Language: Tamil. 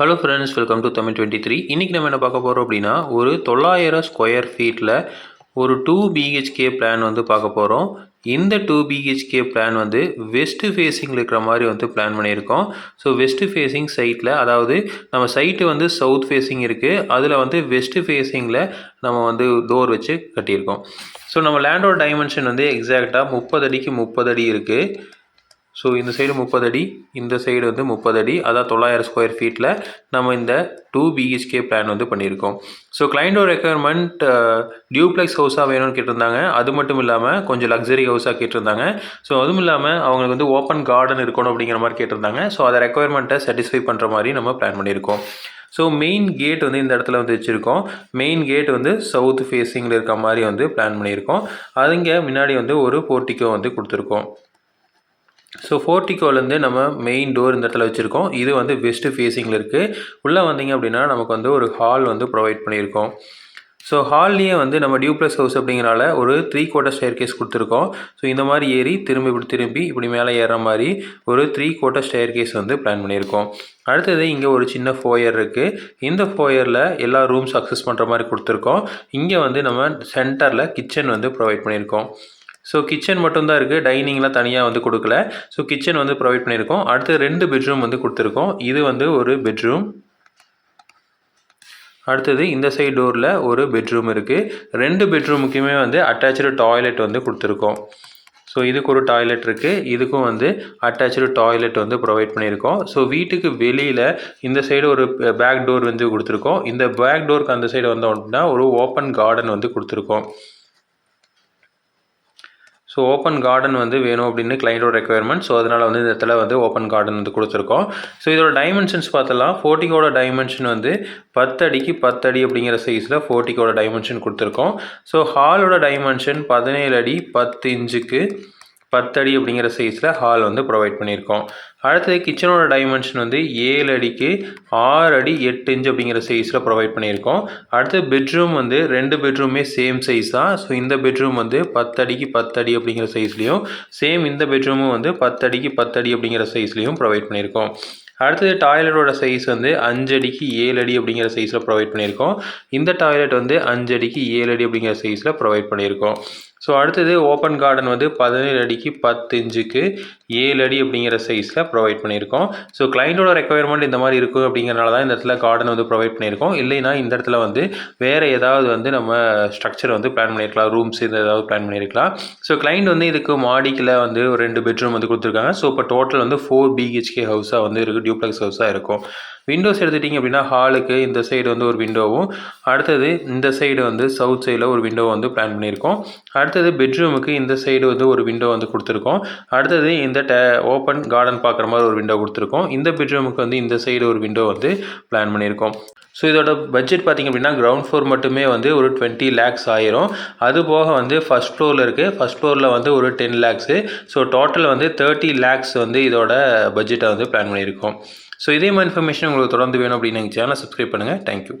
Hello friends welcome to Tamil twenty three இன்றைக்கி நம்ம என்ன பார்க்க போகிறோம் அப்படின்னா ஒரு தொள்ளாயிரம் ஸ்கொயர் ஃபீட்டில் ஒரு டூ பிஹெச்கே பிளான் வந்து பார்க்க போகிறோம் இந்த டூ பிஹெச்கே பிளான் வந்து வெஸ்ட்டு ஃபேஸிங்கில் இருக்கிற மாதிரி வந்து பிளான் பண்ணியிருக்கோம். ஸோ வெஸ்ட்டு ஃபேஸிங் சைட்டில் அதாவது நம்ம சைட்டு வந்து சவுத் ஃபேஸிங் இருக்குது அதில் வந்து வெஸ்ட்டு ஃபேஸிங்கில் நம்ம வந்து டோர் வச்சு கட்டியிருக்கோம். ஸோ நம்ம லேண்டோட டைமென்ஷன் வந்து எக்ஸாக்டாக முப்பது அடிக்கு முப்பது அடி இருக்குது ஸோ இந்த சைடு முப்பது அடி இந்த சைடு வந்து முப்பது அடி. அதான் தொள்ளாயிரம் ஸ்கொயர் ஃபீட்டில் நம்ம இந்த டூ பிஹெச்கே பிளான் வந்து பண்ணியிருக்கோம். ஸோ கிளைண்டோட ரெக்குயர்மெண்ட் டியூப்ளெக்ஸ் ஹவுஸாக வேணும்னு கேட்டிருந்தாங்க. அது மட்டும் இல்லாமல் கொஞ்சம் லக்ஸரி ஹவுஸாக கேட்டிருந்தாங்க. ஸோ அதுவும் இல்லாமல் அவங்களுக்கு வந்து ஓப்பன் கார்டன் இருக்கணும் அப்படிங்கிற மாதிரி கேட்டிருந்தாங்க. ஸோ அதை ரெக்குயர்மெண்ட்டை சாட்டிஸ்ஃபை பண்ணுற மாதிரி நம்ம பிளான் பண்ணியிருக்கோம். ஸோ மெயின் கேட் வந்து இந்த இடத்துல வந்து வச்சுருக்கோம். மெயின் கேட் வந்து சவுத் ஃபேஸிங்கில் இருக்க மாதிரி வந்து பிளான் பண்ணியிருக்கோம். அதுங்க முன்னாடி வந்து ஒரு போர்ட்டிக்கோ வந்து கொடுத்துருக்கோம். ஸோ ஃபோர்டிகோலேருந்து நம்ம மெயின் டோர் இந்த இடத்துல வச்சுருக்கோம். இது வந்து வெஸ்ட் ஃபேஸிங்கில் இருக்குது உள்ளே வந்தீங்க அப்படின்னா நமக்கு வந்து ஒரு ஹால் வந்து ப்ரொவைட் பண்ணியிருக்கோம். ஸோ ஹால்லேயே வந்து நம்ம டியூப்ளஸ் ஹவுஸ் அப்படிங்கிறனால ஒரு த்ரீ கோட்டர் ஸ்டேர் கேஸ் கொடுத்துருக்கோம். ஸோ இந்த மாதிரி ஏறி திரும்பி இப்படி திரும்பி இப்படி மேலே ஏற மாதிரி ஒரு த்ரீ கோட்டர் ஸ்டேர் கேஸ் வந்து பிளான் பண்ணியிருக்கோம். அடுத்தது இங்கே ஒரு சின்ன ஃபோயர் இருக்குது இந்த ஃபோயரில் எல்லா ரூம்ஸ் அக்சஸ் பண்ணுற மாதிரி கொடுத்துருக்கோம். இங்கே வந்து நம்ம சென்டரில் கிச்சன் வந்து ப்ரொவைட் பண்ணியிருக்கோம். ஸோ கிச்சன் மட்டும்தான் இருக்குது டைனிங்லாம் தனியாக வந்து கொடுக்கல. ஸோ கிச்சன் வந்து ப்ரொவைட் பண்ணியிருக்கோம். அடுத்து ரெண்டு பெட்ரூம் வந்து கொடுத்துருக்கோம். இது வந்து ஒரு பெட்ரூம் அடுத்தது இந்த சைடு டோரில் ஒரு பெட்ரூம் இருக்குது ரெண்டு பெட்ரூமுக்குமே வந்து அட்டாச்சு டாய்லெட் வந்து கொடுத்துருக்கோம். ஸோ இதுக்கு ஒரு டாய்லெட் இருக்குது இதுக்கும் வந்து அட்டாச்சு டாய்லெட் வந்து ப்ரொவைட் பண்ணியிருக்கோம். ஸோ வீட்டுக்கு வெளியில் இந்த சைடு ஒரு பேக் டோர் வந்து கொடுத்துருக்கோம். இந்த பேக் டோருக்கு அந்த சைடு வந்தோம் அப்படின்னா ஒரு ஓப்பன் கார்டன் வந்து கொடுத்துருக்கோம். ஸோ ஓப்பன் கார்டன் வந்து வேணும் அப்படின்னு கிளைண்டோட ரெக்குயர்மெண்ட் ஸோ அதனால் வந்து இந்த இடத்துல வந்து ஓப்பன் கார்டன் வந்து கொடுத்துருக்கோம். ஸோ இதோட டைமென்ஷன்ஸ் பார்த்தலாம் ஃபோர்ட்டிக்கோட டைமென்ஷன் வந்து பத்து அடிக்கு பத்து அடி அப்படிங்கிற சைஸில் ஃபோர்ட்டிக்கோட டைமென்ஷன் கொடுத்துருக்கோம் ஸோ ஹாலோட டைமென்ஷன் பதினேழு அடி பத்து இன்ச்சுக்கு பத்தடி அப்படிங்கிற சைஸில் ஹால் வந்து ப்ரொவைட் பண்ணியிருக்கோம். அடுத்தது கிச்சனோட டைமென்ஷன் வந்து ஏழு அடிக்கு ஆறு அடி எட்டு இன்ச் அப்படிங்கிற சைஸில் ப்ரொவைட் பண்ணியிருக்கோம். அடுத்து பெட்ரூம் வந்து ரெண்டு பெட்ரூமே சேம் சைஸ் தான். ஸோ இந்த பெட்ரூம் வந்து பத்தடிக்கு பத்தடி அப்படிங்கிற சைஸ்லேயும் சேம் இந்த பெட்ரூமும் வந்து பத்தடிக்கு பத்தடி அப்படிங்கிற சைஸ்லேயும் ப்ரொவைட் பண்ணியிருக்கோம். அடுத்தது டாய்லெட்டோட சைஸ் வந்து அஞ்சு அடிக்கு ஏழு அடி அப்படிங்கிற சைஸில் ப்ரொவைட் பண்ணியிருக்கோம். இந்த டாய்லெட் வந்து அஞ்சு அடிக்கு ஏழு அடி அப்படிங்கிற சைஸில் ப்ரொவைட் பண்ணியிருக்கோம். ஸோ அடுத்தது ஓப்பன் கார்டன் வந்து பதினேழு அடிக்கு பத்து இன்ச்சுக்கு ஏழு அடி அப்படிங்கிற சைஸில் ப்ரொவைட் பண்ணியிருக்கோம். ஸோ கிளைண்ட்டோட ரெக்குயர்மெண்ட் இந்த மாதிரி இருக்கும் அப்படிங்கிறனால தான் இந்த இடத்துல கார்டன் வந்து ப்ரொவைட் பண்ணியிருக்கோம். இல்லைனா இந்த இடத்துல வந்து வேறு ஏதாவது வந்து நம்ம ஸ்ட்ரக்சர் வந்து பிளான் பண்ணியிருக்கலாம். ரூம்ஸ் இந்த ஏதாவது பிளான் பண்ணியிருக்கலாம். ஸோ கிளைண்ட் வந்து இதுக்கு மாடிக்கில் வந்து ஒரு ரெண்டு பெட்ரூம் வந்து கொடுத்துருக்காங்க. ஸோ இப்போ டோட்டல் வந்து ஃபோர் பிஹெச்கே ஹவுஸாக வந்து இருக்குது டியூப்ளெக்ஸ் ஹவுஸாக இருக்கும். விண்டோஸ் எடுத்துட்டிங்க அப்படின்னா ஹாலுக்கு இந்த சைடு வந்து ஒரு விண்டோவும் அடுத்தது இந்த சைடு வந்து சவுத் சைடில் ஒரு விண்டோ வந்து பிளான் பண்ணியிருக்கோம். அடுத்தது பெட்ரூமுக்கு இந்த சைடு வந்து ஒரு விண்டோ வந்து கொடுத்துருக்கோம். அடுத்தது இந்த டே ஓப்பன் கார்டன் பார்க்குற மாதிரி ஒரு விண்டோ கொடுத்துருக்கோம். இந்த பெட்ரூமுக்கு வந்து இந்த சைடு ஒரு விண்டோ வந்து பிளான் பண்ணியிருக்கோம். ஸோ இதோட பட்ஜெட் பார்த்திங்க அப்படின்னா கிரவுண்ட் ஃப்ளோர் மட்டுமே வந்து ஒரு டுவெண்ட்டி லேக்ஸ் ஆயிரும். அது போக வந்து ஃபஸ்ட் ஃப்ளோரில் இருக்குது ஃபஸ்ட் ஃப்ளோரில் வந்து ஒரு டென் லேக்ஸு ஸோ டோட்டல் வந்து தேர்ட்டி லேக்ஸ் வந்து இதோட பட்ஜெட்டை வந்து பிளான் பண்ணியிருக்கோம். ஸோ இதே மாதிரி இன்ஃபர்மேஷன் உங்களுக்கு தொடர்ந்து வேணும் அப்படின்னு எங்கள் சேனலை சப்ஸ்கிரைப் பண்ணுங்கள் தேங்க்யூ